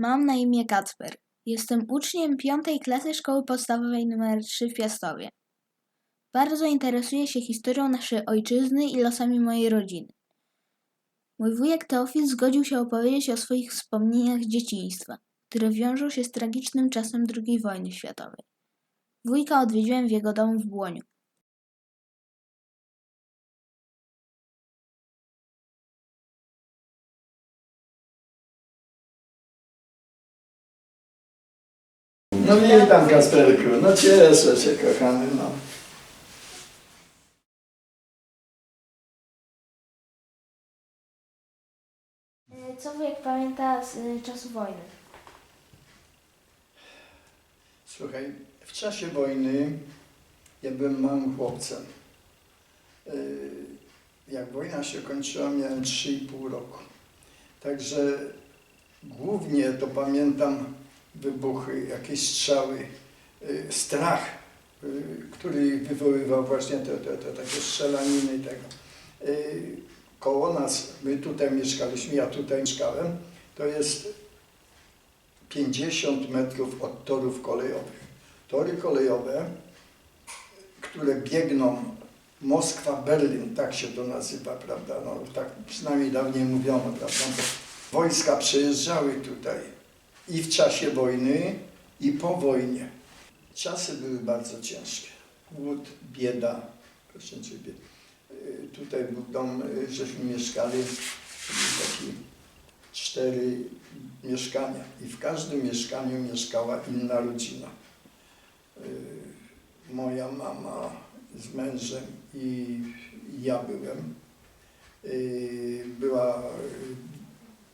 Mam na imię Kacper. Jestem uczniem piątej klasy szkoły podstawowej nr 3 w Piastowie. Bardzo interesuję się historią naszej ojczyzny i losami mojej rodziny. Mój wujek Teofil zgodził się opowiedzieć o swoich wspomnieniach z dzieciństwa, które wiążą się z tragicznym czasem II wojny światowej. Wujka odwiedziłem w jego domu w Błoniu. No witam Kasperku, no cieszę się kochany, no. Co wujek pamięta z y, czasu wojny? Słuchaj, w czasie wojny ja byłem małym chłopcem. Yy, Jak wojna się kończyła, miałem 3,5 roku. Także głównie to pamiętam wybuchy, jakieś strzały, yy, strach, yy, który wywoływał właśnie te, te, te takie strzelaniny i tego. Yy, Koło nas, my tutaj mieszkaliśmy, ja tutaj mieszkałem, to jest 50 metrów od torów kolejowych. Tory kolejowe, które biegną Moskwa-Berlin, tak się to nazywa, prawda? No, tak przynajmniej dawniej mówiono, prawda? Wojska przejeżdżały tutaj i w czasie wojny, i po wojnie. Czasy były bardzo ciężkie. Głód, bieda, proszę Ciebie. Y, Tutaj był dom, y, żeśmy mieszkali, taki cztery mieszkania i w każdym mieszkaniu mieszkała inna rodzina. Y, Moja mama z mężem i ja byłem. Była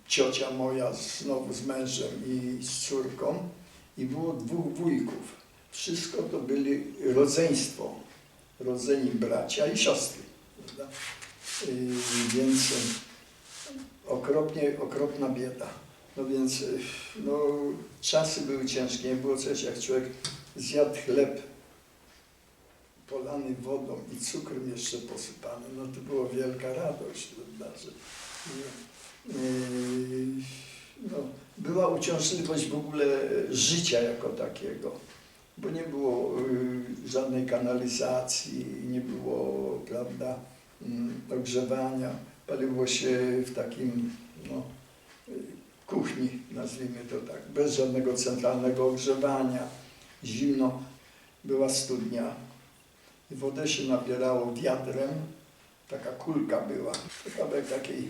ciocia moja znowu z mężem i z córką i było dwóch wujków. Wszystko to byli rodzeństwo, rodzeni bracia i siostry. prawda? Y, Więc y, okropnie, okropna bieda. No więc y, no, czasy były ciężkie, nie było coś jak człowiek zjadł chleb polany wodą i cukrem jeszcze posypany, no to była wielka radość. Prawda, że, yy, no, była uciążliwość w ogóle życia jako takiego, bo nie było yy, żadnej kanalizacji, nie było, prawda, mm, ogrzewania, paliło się w takim, no, yy, kuchni, nazwijmy to tak, bez żadnego centralnego ogrzewania, zimno, była studnia. Wodę się nabierało wiatrem, taka kulka była, kawałek takiej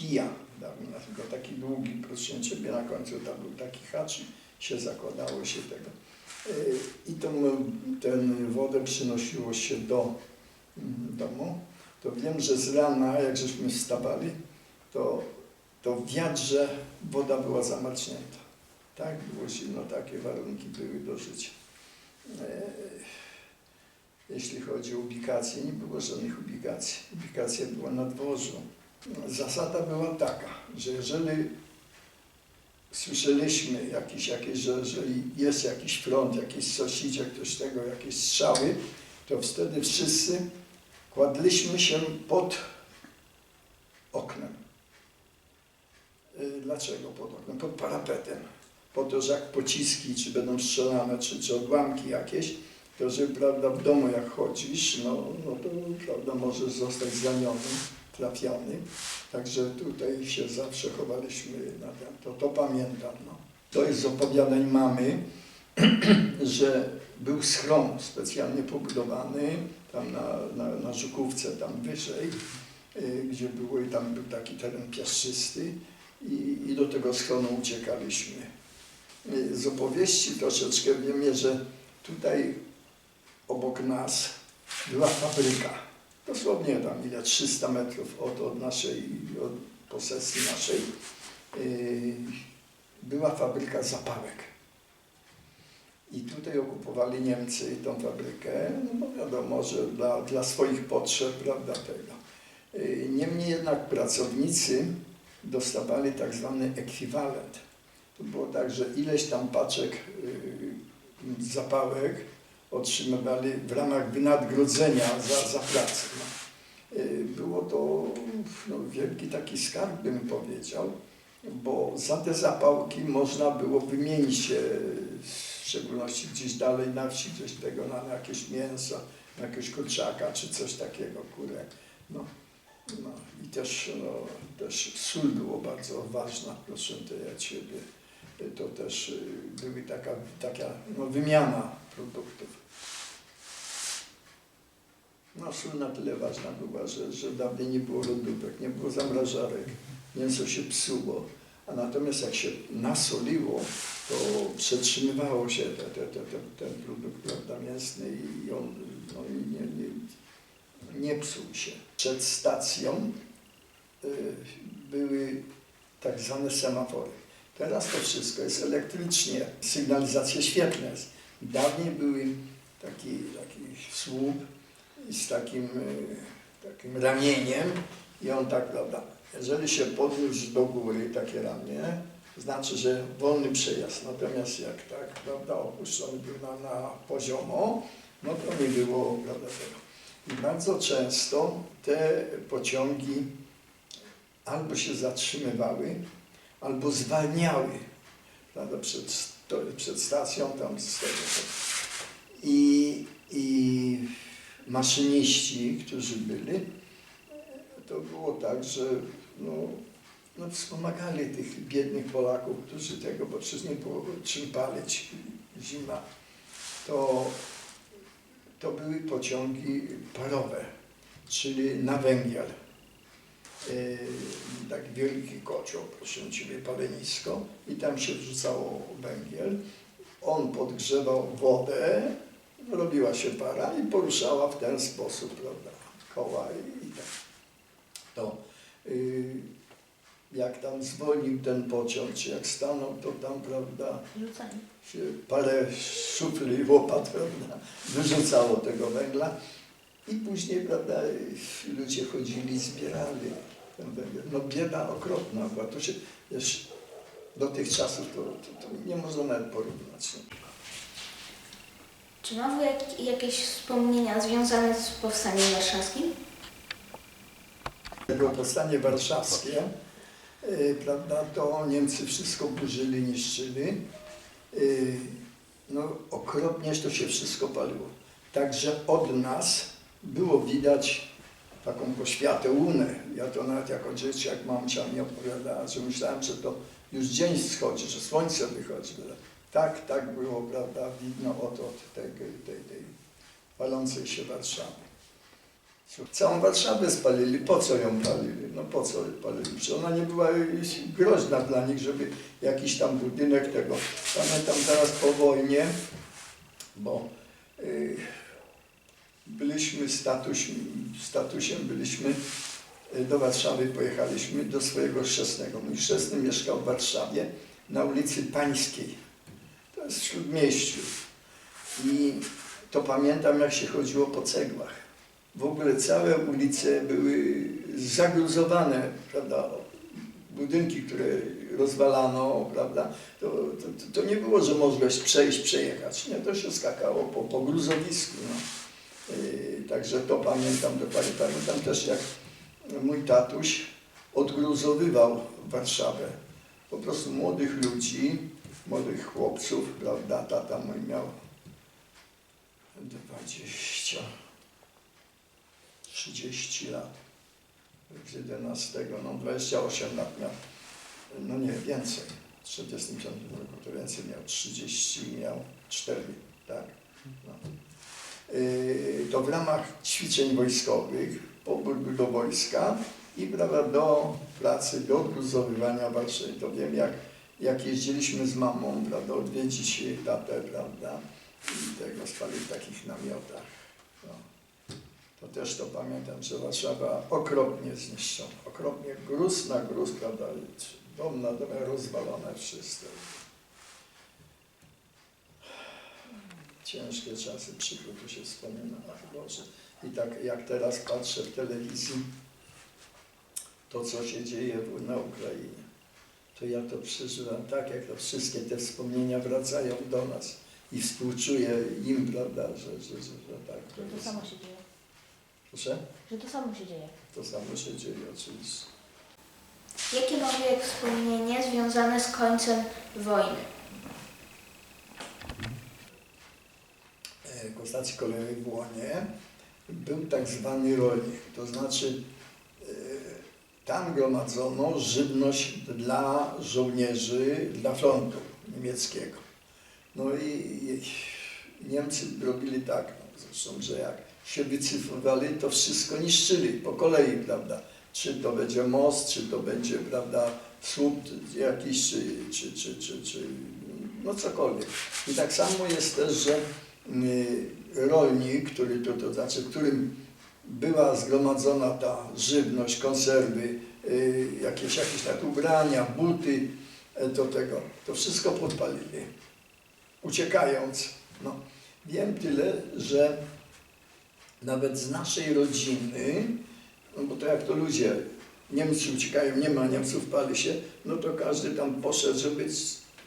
kija, dawno, tylko taki długi, Ciebie, na końcu tam był taki hacz i się zakładało się tego. Yy, I tą, ten wodę przynosiło się do mm, domu. To wiem, że z rana, jak żeśmy wstawali, to, to w wiadrze woda była zamarznięta. Tak, było zimno, takie warunki były do życia. E, Jeśli chodzi o ubikację, nie było żadnych ubikacji. Ubikacja była na dworzu. Zasada była taka, że jeżeli słyszeliśmy jakieś, jakieś że jeżeli jest jakiś front, jakieś coś idzie, ktoś tego, jakieś strzały, to wtedy wszyscy kładliśmy się pod oknem. Y, Dlaczego pod oknem? Pod parapetem. Po to, że jak pociski, czy będą strzelane, czy, czy odłamki jakieś, to że prawda, w domu jak chodzisz, no, no to prawda, możesz zostać zraniony, trafiony. Także tutaj się zawsze chowaliśmy. To, to pamiętam. No. To jest z opowiadań mamy, że był schron specjalnie pobudowany tam na, na, na Żukówce, tam wyżej, y, gdzie było i tam był taki teren piaszczysty i, i do tego schronu uciekaliśmy. Y, Z opowieści troszeczkę wiemy, że tutaj obok nas była fabryka. Dosłownie tam ile 300 metrów od, od naszej, od posesji naszej. Yy, była fabryka zapałek. I tutaj okupowali Niemcy tą fabrykę, no bo wiadomo, że dla, dla swoich potrzeb, prawda, tego. Yy, Niemniej jednak pracownicy dostawali tak zwany ekwiwalent. To było tak, że ileś tam paczek yy, zapałek otrzymywali w ramach wynagrodzenia za, za pracę. No. Y, Było to no, wielki taki skarb, bym powiedział. bo za te zapałki można było wymienić się, w szczególności gdzieś dalej na wsi, gdzieś tego na, jakieś mięso, na jakiegoś kurczaka czy coś takiego, kurę. No, no i też, no, też sól było bardzo ważna, proszę to ja Ciebie. To też y, były taka, taka no, wymiana produktów. No sól na tyle ważna była, że, że dawniej nie było lodówek, nie było zamrażarek, mięso się psuło, a natomiast jak się nasoliło, to przetrzymywało się te, te, te, te, ten produkt prawda, mięsny i on no, nie, nie, nie psuł się. Przed stacją y, były tak zwane semafory. Teraz to wszystko jest elektrycznie, sygnalizacja świetna. Dawniej były taki, taki słup z takim, y, takim ramieniem i on tak, prawda, jeżeli się podniósł do góry takie ramię, znaczy, że wolny przejazd. Natomiast jak tak, prawda, opuszczony był na, na poziomo, no to nie było, prawda, tego. I bardzo często te pociągi albo się zatrzymywały, albo zwalniały, prawda, przed, sto- przed stacją tam z tego. I, I maszyniści, którzy byli, to było tak, że no, no, wspomagali tych biednych Polaków, którzy tego, bo przecież nie było czym palić, zima, to, to były pociągi parowe, czyli na węgiel. Tak wielki kocioł, proszę Ciebie, palenisko. I tam się wrzucało węgiel. On podgrzewał wodę, robiła się para i poruszała w ten sposób, prawda, koła i, i tak. To yy, jak tam zwolnił ten pociąg, czy jak stanął, to tam, prawda, się parę szufli i łopat, prawda, wyrzucało tego węgla. I później, prawda, ludzie chodzili, zbierali ten węgiel. No bieda okropna była, to się, wiesz, do tych czasów to, to, to nie można nawet porównać. Czy ma wujek jakieś wspomnienia związane z powstaniem warszawskim? Było powstanie warszawskie, y, prawda, to Niemcy wszystko burzyli, niszczyli. Y, no okropnie to się wszystko paliło. Także od nas było widać taką poświatę łunę. Ja to nawet jako dzieciak mamcia mi opowiadała, że myślałem, że to już dzień wschodzi, że słońce wychodzi. Tak, tak było, prawda, widno od, od tej, tej, tej palącej się Warszawy. Całą Warszawę spalili. Po co ją palili? No po co palili? Przecież ona nie była groźna dla nich, żeby jakiś tam budynek tego. Pamiętam teraz po wojnie, bo y, byliśmy statuś, statusem, byliśmy y, do Warszawy, pojechaliśmy do swojego chrzestnego. Mój chrzestny mieszkał w Warszawie na ulicy Pańskiej. To jest w Śródmieściu. I to pamiętam, jak się chodziło po cegłach w ogóle całe ulice były zagruzowane, prawda, budynki, które rozwalano, prawda, to, to, to nie było, że mogłeś przejść, przejechać, nie, to się skakało po, po gruzowisku, no. Yy, także to pamiętam dokładnie, pamiętam też jak mój tatuś odgruzowywał Warszawę, po prostu młodych ludzi, młodych chłopców, prawda, tata mój miał 20 30 lat. Z 11, no 28 lat miał, no nie, więcej. W 45 roku to więcej miał, 30 miał 4, tak. No. Yy, to w ramach ćwiczeń wojskowych, pobór do wojska i prawda, do pracy, do odgruzowywania Warszawy. To wiem, jak, jak jeździliśmy z mamą, prawda, odwiedzić tatę, prawda, i tego spali w takich namiotach. No. To też to pamiętam, że Warszawa okropnie zniszczona, okropnie gruz na gruz, prawda, dom na dom rozwalone wszystko. Ciężkie czasy, przykro tu się wspomina, ach Boże. I tak jak teraz patrzę w telewizji, to co się dzieje na Ukrainie, to ja to przeżywam tak, jak to wszystkie te wspomnienia wracają do nas i współczuję im, prawda, że, że, że, że tak. to Że to samo się dzieje. Proszę? Że to samo się dzieje. To samo się dzieje oczywiście. Jakie mamy wspomnienie związane z końcem wojny? E, Konstacji kolejowej w Łonie był tak zwany rolnik, to znaczy e, tam gromadzono żywność dla żołnierzy, dla frontu niemieckiego. No i Niemcy robili tak, no zresztą, że jak się wycyfrowali, to wszystko niszczyli po kolei, prawda? Czy to będzie most, czy to będzie, prawda, słup jakiś, czy, czy, czy, czy, czy no cokolwiek. I tak samo jest też, że rolnik, który to, to znaczy, w którym była zgromadzona ta żywność, konserwy, y, jakieś, jakieś tak ubrania, buty, e, do tego, to wszystko podpalili, uciekając. No, wiem tyle, że nawet z naszej rodziny, no bo to jak to ludzie, Niemcy uciekają, nie ma Niemców, pali się, no to każdy tam poszedł, żeby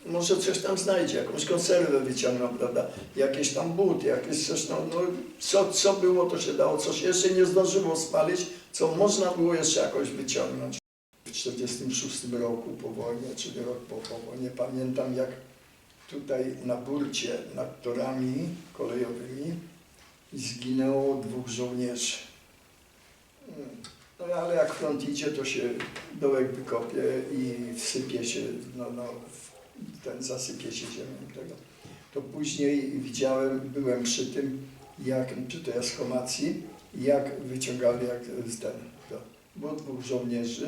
może coś tam znajdzie, jakąś konserwę wyciągnął, prawda, jakieś tam buty, jakieś coś, no, no co, co było, to się dało, coś jeszcze nie zdążyło spalić, co można było jeszcze jakoś wyciągnąć. W 1946 roku po wojnie, czyli rok po, po wojnie, pamiętam jak tutaj na burcie nad torami kolejowymi zginęło dwóch żołnierzy. No ale jak front idzie, to się dołek wykopie i wsypie się, no, no, w- ten zasypie się ziemią tego. To później widziałem, byłem przy tym, jak, czy to jest chomacji, jak wyciągali, jak z ten, to było dwóch żołnierzy,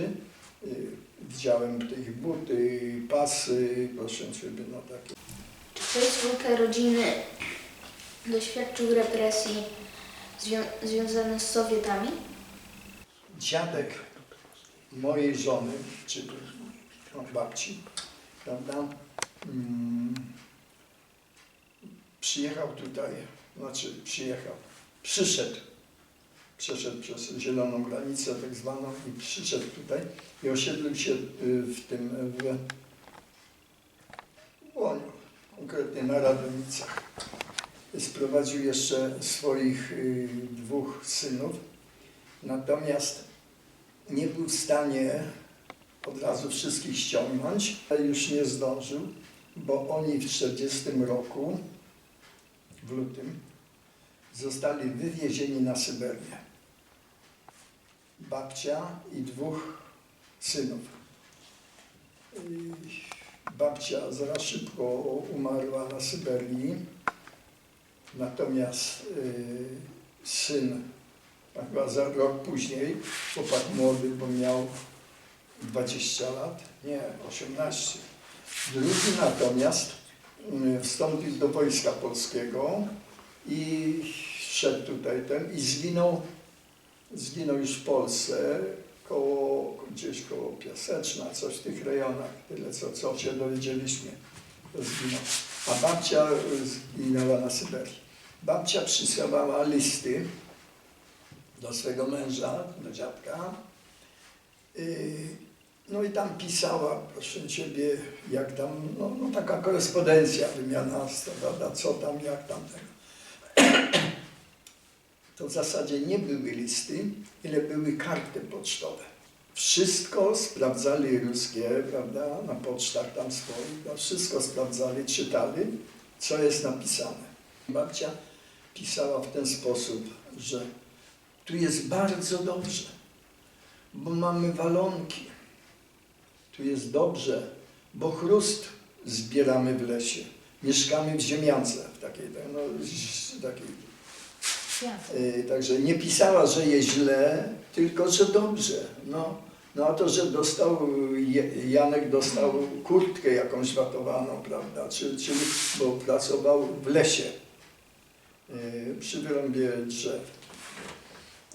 y, widziałem te ich buty, pasy, proszę Ciebie, no takie. Czy ktoś z wujka rodziny doświadczył represji zwią- związanych z Sowietami? dziadek mojej żony, czy no, babci, prawda, przyjechał tutaj, znaczy przyjechał, przyszedł, przeszedł przez zieloną granicę tak zwaną i przyszedł tutaj i osiedlił się y, w tym, w Łoniu, konkretnie na Radomicach. Sprowadził jeszcze swoich y, dwóch synów, Natomiast nie był w stanie od razu wszystkich ściągnąć, ale już nie zdążył, bo oni w 40 roku, w lutym, zostali wywiezieni na Syberię. Babcia i dwóch synów. Babcia zaraz szybko umarła na Syberii, natomiast y, syn a chyba za rok później, chłopak młody, bo miał 20 lat, nie, 18. Drugi natomiast mm, wstąpił do Wojska Polskiego i szedł tutaj ten i zginął, zginął już w Polsce, koło, gdzieś koło Piaseczna, coś w tych rejonach, tyle co, co się dowiedzieliśmy, to zginął. A babcia y, zginęła na Syberii. Babcia przysyłała listy, do swego męża, do dziadka. No i tam pisała, proszę Ciebie, jak tam, no, no taka korespondencja, wymiana, co tam, jak tam tego. To w zasadzie nie były listy, ile były karty pocztowe. Wszystko sprawdzali ruskie, prawda, na pocztach tam swoich, no, wszystko sprawdzali, czytali, co jest napisane. Babcia pisała w ten sposób, że tu jest bardzo dobrze, bo mamy walonki. Tu jest dobrze, bo chrust zbieramy w lesie. Mieszkamy w ziemiance, w takiej, no, z- takiej. Yy, także nie pisała, że jest źle, tylko że dobrze. No, no a to, że dostał, Janek dostał kurtkę jakąś watowaną, prawda, czy, czyli, bo pracował w lesie yy, przy wyrąbie drzew.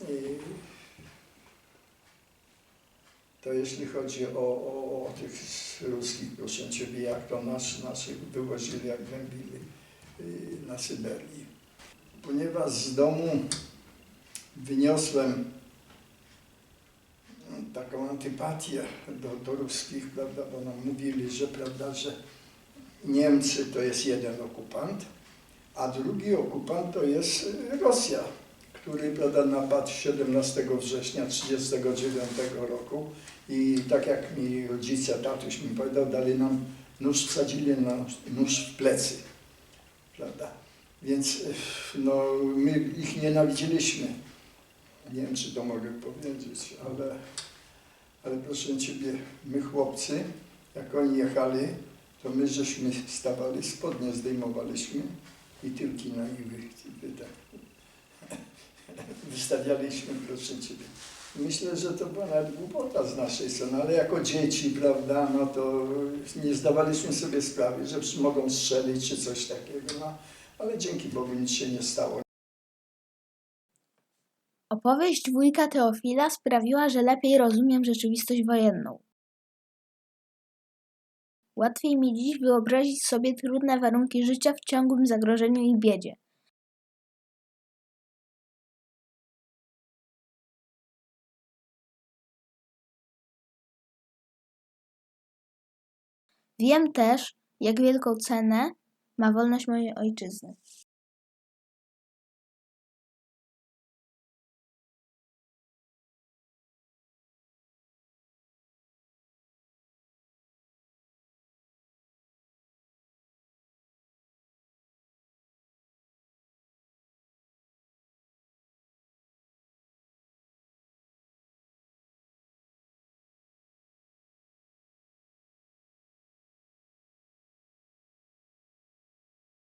I to jeśli chodzi o, o, o tych ruskich, proszę Ciebie, jak to nas, naszych wywozili, jak głębili y, na Syberii. Ponieważ z domu wyniosłem mm, taką antypatię do, do ruskich, prawda, bo nam mówili, że, prawda, że Niemcy to jest jeden okupant, a drugi okupant to jest Rosja który prawda, napadł 17 września 1939 roku i tak jak mi rodzice, tatuś mi powiedział, dali nam nóż, wsadzili na nóż w plecy, prawda? Więc no, my ich nienawidziliśmy. Nie wiem, czy to mogę powiedzieć, ale, ale proszę Ciebie, my chłopcy, jak oni jechali, to my żeśmy stawali, spodnie zdejmowaliśmy i tylki na ich wystawialiśmy, proszę Ciebie. Myślę, że to była nawet głupota z naszej strony, ale jako dzieci, prawda, no to nie zdawaliśmy sobie sprawy, że mogą strzelić czy coś takiego, no, ale dzięki Bogu nic się nie stało. Opowieść wujka Teofila sprawiła, że lepiej rozumiem rzeczywistość wojenną. Łatwiej mi dziś wyobrazić sobie trudne warunki życia w ciągłym zagrożeniu i biedzie. Wiem też, jak wielką cenę ma wolność mojej ojczyzny.